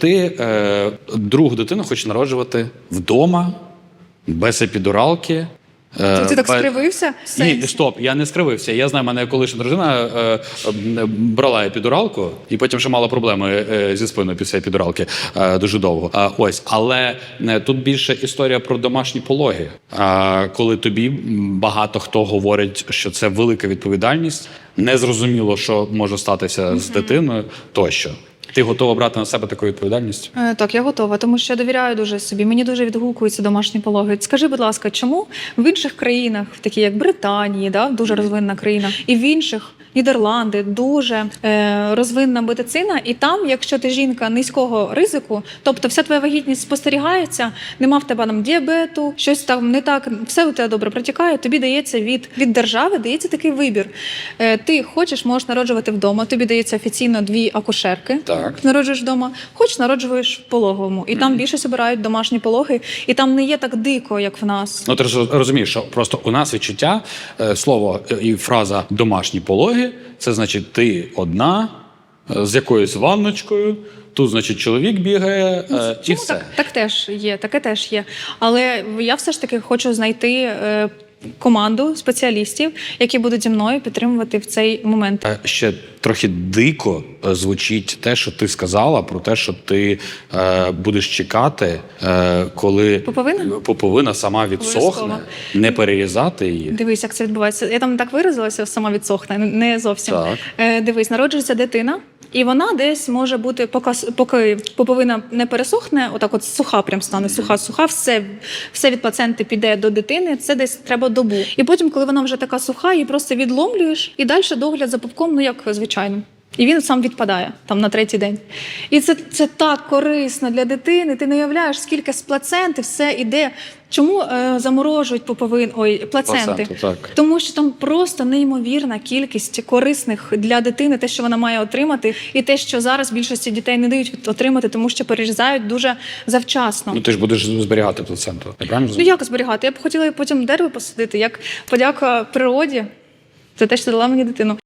ти е, другу дитину хочеш народжувати вдома, без епідуралки. е, Ти, ти так без- скривився? Ні, стоп, я не скривився. Я знаю, мене колишня дружина е, е, брала епідуралку, і потім ще мала проблеми е, зі спиною після епідуралки е, дуже довго. А, ось, але е, тут більше історія про домашні пологи. А, коли тобі багато хто говорить, що це велика відповідальність, незрозуміло, що може статися з дитиною тощо. Ти готова брати на себе таку відповідальність? Е, Так, я готова, тому що я довіряю дуже собі. Мені дуже відгукуються домашні пологи. Скажи, будь ласка, чому в інших країнах, такі як Британії, да, дуже розвинена країна, і в інших Нідерланди дуже е, розвинена медицина, і там, якщо ти жінка низького ризику, тобто вся твоя вагітність спостерігається, нема в тебе там діабету, щось там не так, все у тебе добре протікає. Тобі дається від, від держави, дається такий вибір. Е, ти хочеш, можеш народжувати вдома. Тобі дається офіційно дві акушерки. Так. Народжуєш вдома, хоч народжуєш в пологовому, і там більшість обирають домашні пологи, і там не є так дико, як в нас. Ну ти розумієш, що просто у нас відчуття е, слово е, і фраза домашні пологи це значить ти одна е, з якоюсь ванночкою. Тут, значить, чоловік бігає е, і Ну, все. так, так теж є, таке теж є. Але я все ж таки хочу знайти е, команду спеціалістів, які будуть зі мною підтримувати в цей момент. Е, Ще трохи дико е, звучить те, що ти сказала, про те, що ти е, будеш чекати, е, коли Пуповина? пуповина сама відсохне, не перерізати її. Дивись, як це відбувається. Я там так виразилася, сама відсохне, не зовсім. Так. Е, дивись, народжується дитина, і вона десь може бути, поки, поки поповина не пересохне, отак от суха прям стане, суха, суха, все, все від пацієнти піде до дитини, це десь треба добу. І потім, коли вона вже така суха, її просто відломлюєш, і далі догляд за пупком, ну як звичайно. І він сам відпадає там на третій день. І це, це так корисно для дитини. Ти не уявляєш, скільки з плаценти все іде. Чому е, заморожують поповин, ой, плаценти? Плаценту, так. Тому що там просто неймовірна кількість корисних для дитини, те, що вона має отримати, і те, що зараз більшості дітей не дають отримати, тому що перерізають дуже завчасно. Ну ти ж будеш зберігати плаценту. Я правильно Ну як зберігати? Я б хотіла потім дерево посадити, як подяка природі за те, що дала мені дитину.